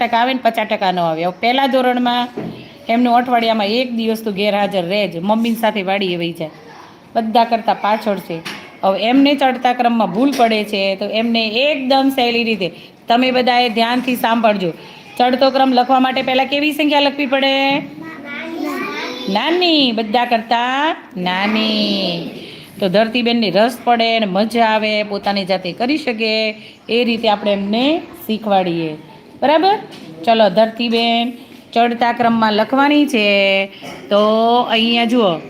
ટકા આવે ને પચાસ ટકા ન આવે. પહેલાં ધોરણમાં એમનું અઠવાડિયામાં એક દિવસ તો ગેરહાજર રહે જ. મમ્મીની સાથે વાડી વહી જાય. બધા કરતાં પાછળ છે. હવે એમને ચડતા ક્રમમાં ભૂલ પડે છે તો એમને એકદમ સહેલી રીતે તમે બધાએ ધ્યાનથી સાંભળજો. ચડતો ક્રમ લખવા માટે પહેલાં કેવી સંખ્યા લખવી પડે? નાની. બધા કરતાં નાની. તો ધરતીબેનને રસ પડે અને મજા આવે, પોતાની જાતે કરી શકે. એ રીતે આપણે એમને શીખવાડીએ. બરાબર? ચલો, ધરતીબેન ચડતા ક્રમમાં લખવાની છે. તો અહીંયા જુઓ.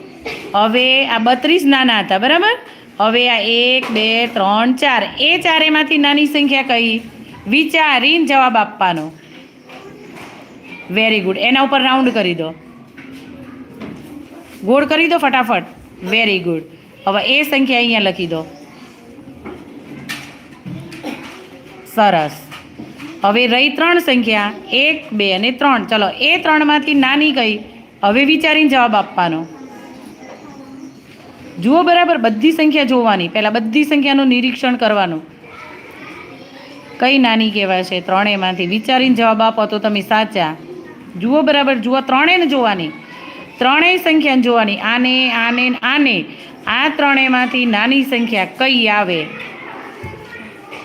હવે આ બત્રીસ નાના હતા, બરાબર? હવે આ એક, બે, ત્રણ, ચાર. એ ચારેમાંથી નાની સંખ્યા કઈ? વિચારીને જવાબ આપવાનો. વેરી ગુડ એના ઉપર રાઉન્ડ કરી દો. ગોળ કરી દો ફટાફટ. વેરી ગુડ હવે એ સંખ્યા અહીંયા લખી દો. સરસ. હવે રહી ત્રણ સંખ્યા, એક, બે અને ત્રણ. ચલો, એ ત્રણમાંથી નાની કઈ. હવે વિચારીને જવાબ આપવાનો. જુઓ બરાબર, બધી સંખ્યા જોવાની. પહેલાં બધી સંખ્યાનું નિરીક્ષણ કરવાનું. કઈ નાની કહેવાય છે? ત્રણેયમાંથી વિચારીને જવાબ આપો તો તમે સાચા. જુઓ બરાબર, જુઓ, ત્રણેયને જોવાની. ત્રણેય સંખ્યાને જોવાની. આને આને આને. આ ત્રણેયમાંથી નાની સંખ્યા કઈ આવે?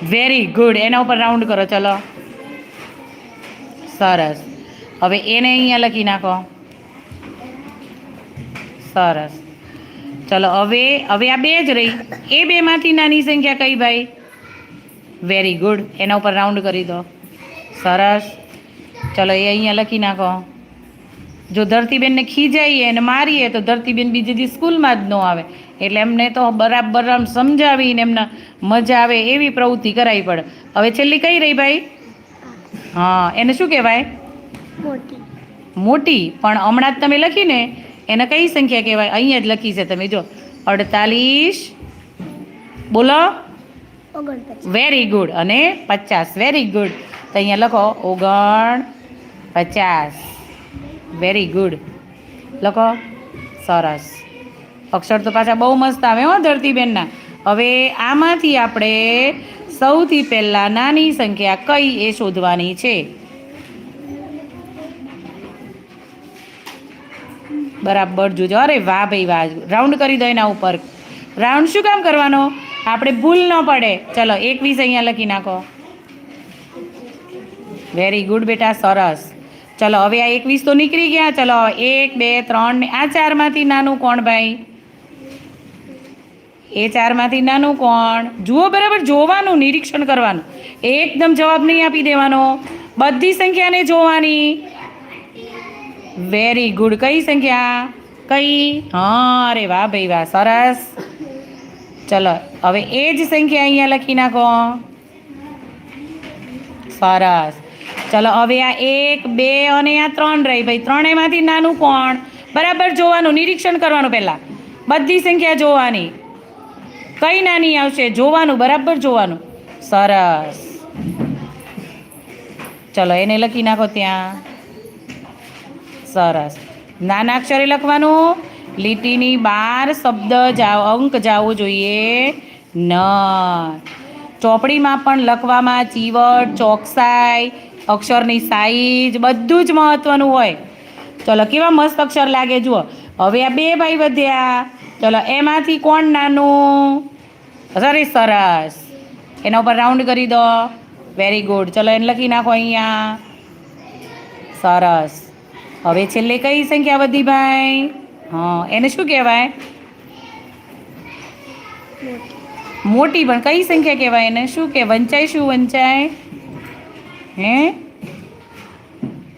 વેરી ગુડ એના ઉપર રાઉન્ડ કરો. ચલો. સરસ. હવે એને અહીંયા લખી નાખો. સરસ. ચલો, હવે હવે આ બે જ રહી. એ બેમાંથી નાની સંખ્યા કઈ ભાઈ? વેરી ગુડ એના ઉપર રાઉન્ડ કરી દો. સરસ. ચલો, એ અહીંયા લખી નાખો. જો ધરતીબેનને ખીજાઈએ અને મારીએ તો ધરતીબેન બીજે દી સ્કૂલમાં જ ન આવે. એટલે એમને તો બરાબર સમજાવીને એમને મજા આવે એવી પ્રવૃત્તિ કરાવી પડે. હવે છેલ્લી કઈ રહી ભાઈ? હા એને શું કહેવાય? મોટી. મોટી. પણ હમણાં જ તમે લખીને એને કઈ સંખ્યા કહેવાય? અહીંયા જ લખી છે તમે જો. અડતાલીસ. બોલો. વેરી ગુડ અને પચાસ. વેરી ગુડ તો અહીંયા લખો ઓગણ પચાસ. વેરી ગુડ લખો સરસ. અક્ષર તો પાછા બહુ મસ્ત આવે હો ધરતીબેનના. હવે આમાંથી આપણે સૌથી પહેલાં નાની સંખ્યા કઈ એ શોધવાની છે? બરાબર જોજો. અરે વાહ ભાઈ વાહ. રાઉન્ડ કરી દો એના ઉપર. રાઉન્ડ શું કામ કરવાનો? આપણે ભૂલ ન પડે. ચલો એકવીસ અહીંયા લખી નાખો. વેરી ગુડ બેટા, સરસ. ચલો, હવે આ એકવીસ તો નીકળી ગયા. ચલો, એક, બે, ત્રણ આ ચારમાંથી નાનું કોણ ભાઈ? એ ચારમાંથી નાનું કોણ? જુઓ બરાબર, જોવાનું, નિરીક્ષણ કરવાનું. એકદમ જવાબ નહીં આપી દેવાનો. બધી સંખ્યાને જોવાની. વેરી ગુડ કઈ સંખ્યા? કઈ? હા, અરે વાહ ભાઈ, વાહ, સરસ. ચલો, હવે એ જ સંખ્યા અહીંયા લખી નાખો. સરસ. ચલો, હવે આ એક, બે અને આ ત્રણ રહી. ભાઈ, ત્રણેયમાંથી નાનું કોણ? બરાબર, જોવાનું, નિરીક્ષણ કરવાનું પહેલાં. બધી સંખ્યા જોવાની. કઈ નાની આવશે? જોવાનું, બરાબર જોવાનું. સરસ. ચલો, એને લખી નાખો ત્યાં. સરસ. નાના અક્ષરે લખવાનું. લીટીની બાર શબ્દ જાવ, અંક જાવો જોઈએ. ન ચોપડીમાં પણ લખવામાં ચીવટ, ચોકસાઈ, અક્ષરની સાઈઝ બધું જ મહત્ત્વનું હોય. ચલો, કેવા મસ્ત અક્ષર લાગે જુઓ. હવે આ બે ભાઈ વધ્યા. ચલો, એમાંથી કોણ નાનું? સરસ સરસ. એના ઉપર રાઉન્ડ કરી દો. વેરી ગુડ ચલો, એને લખી નાખો અહીંયા. સરસ. હવે છેલ્લે કઈ સંખ્યા વધી ભાઈ? હા, એને શું કહેવાય? મોટી પણ કઈ સંખ્યા કહેવાય એને? શું કે, વંચાય, શું વંચાય? હે?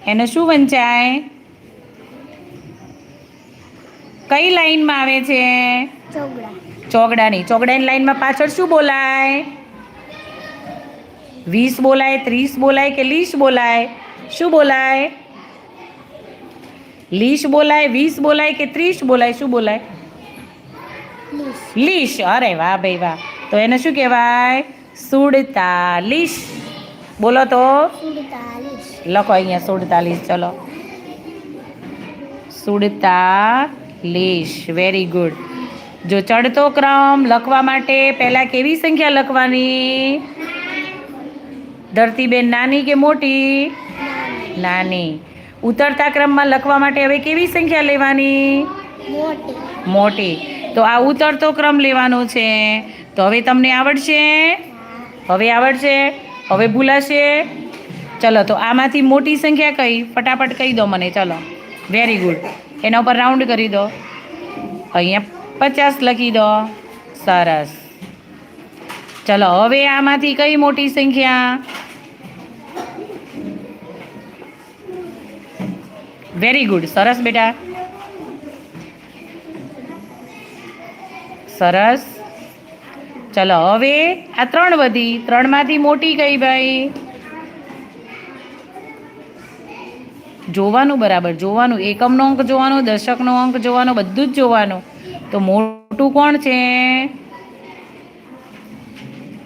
એને શું વંચાય? કઈ લાઈનમાં આવે છે? ચોગડા. ચોગડાની ચોગડાની લાઈનમાં પાછળ શું બોલાય? વીસ બોલાય, ત્રીસ બોલાય કે લીસ બોલાય? શું બોલાય? લીસ બોલાય, વીસ બોલાય કે ત્રીસ બોલાય? શું બોલાય? લીસ લીશ. અરે વાહ ભાઈ વાહ. તો એને શું કહેવાય? સુડતાલીસ બોલો તો. સુડતાલીસ લખો અહીંયા સુડતાલીસ ચલો. સુડતાલીસ વેરી ગુડ જો ચડતો ક્રમ લખવા માટે પહેલાં કેવી સંખ્યા લખવાની? ધરતીબેન નાની કે મોટી? નાની. ઉતરતા ક્રમમાં લખવા માટે હવે કેવી સંખ્યા લેવાની? મોટી. તો આ ઉતરતો ક્રમ લેવાનો છે. તો હવે તમને આવડશે? હવે આવડશે? હવે ભૂલાશે? ચલો, તો આમાંથી મોટી સંખ્યા કઈ? ફટાફટ કહી દો મને, ચલો. વેરી ગુડ એના ઉપર રાઉન્ડ કરી દો. અહીંયા પચાસ લખી દો. સરસ. ચલો, હવે આમાંથી કઈ મોટી સંખ્યા? વેરી ગુડ સરસ બેટા. સરસ. ચલો, હવે આ ત્રણ વધી. ત્રણમાંથી મોટી કઈ ભાઈ? જોવાનું બરાબર, જોવાનું. એકમનો અંક જોવાનો, દશકનો અંક જોવાનો, બધું જ જોવાનું. તો મોટું કોણ છે?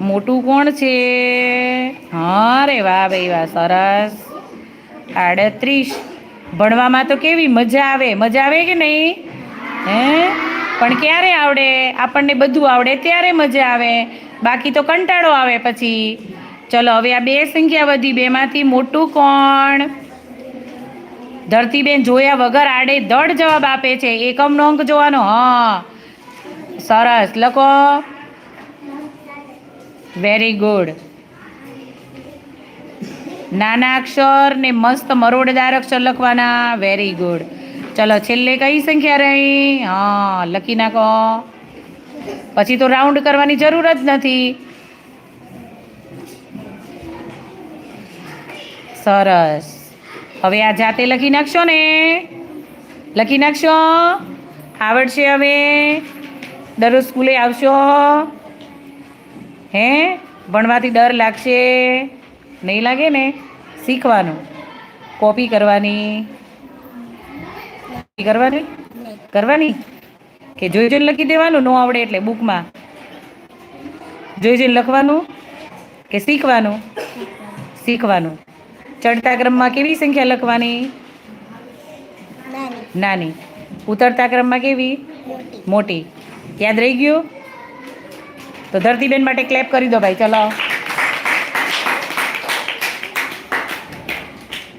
મોટું કોણ છે? હા વાહ ભાઈ વાહ, સરસ. આડત્રીસ. ભણવામાં તો કેવી મજા આવે. મજા આવે કે નહીં? હે? પણ ક્યારે આવડે? આપણને બધું આવડે ત્યારે મજા આવે. બાકી તો કંટાળો આવે પછી. ચલો, હવે આ બે સંખ્યા વધી. બેમાંથી મોટું કોણ? ધરતીબેન જોયા વગર આડે દડ જવાબ આપે છે. એકમનો અંક જોવાનો. હા. સરસ. લખો. વેરી ગુડ નાના અક્ષર ને મસ્ત મરોડદાર અક્ષર લખવાના. વેરી ગુડ ચલો, છેલ્લે કઈ સંખ્યા રહી? હા, લખી નાખો. પછી તો રાઉન્ડ કરવાની જરૂર જ નથી. સરસ. હવે આ જાતે લખી નાખશો ને. લખી નાખશો. આવડશે હવે. દરરોજ સ્કૂલે આવશો. હે? ભણવાથી ડર લાગશે. નહીં લાગે ને? શીખવાનું. કોપી કરવાની. કરવાની? કરવાની? કે જોઈ જોઈને લખી દેવાનું? ન આવડે એટલે બુકમાં. જોઈ જોઈને લખવાનું? કે શીખવાનું? શીખવાનું. ચડતા ક્રમમાં કેવી સંખ્યા લખવાની? નાની. ઉતરતા ક્રમમાં કેવી? મોટી. મોટી. યાદ રહી ગયું? તો ધરતીબેન માટે ક્લેપ કરી દો ભાઈ ચલો.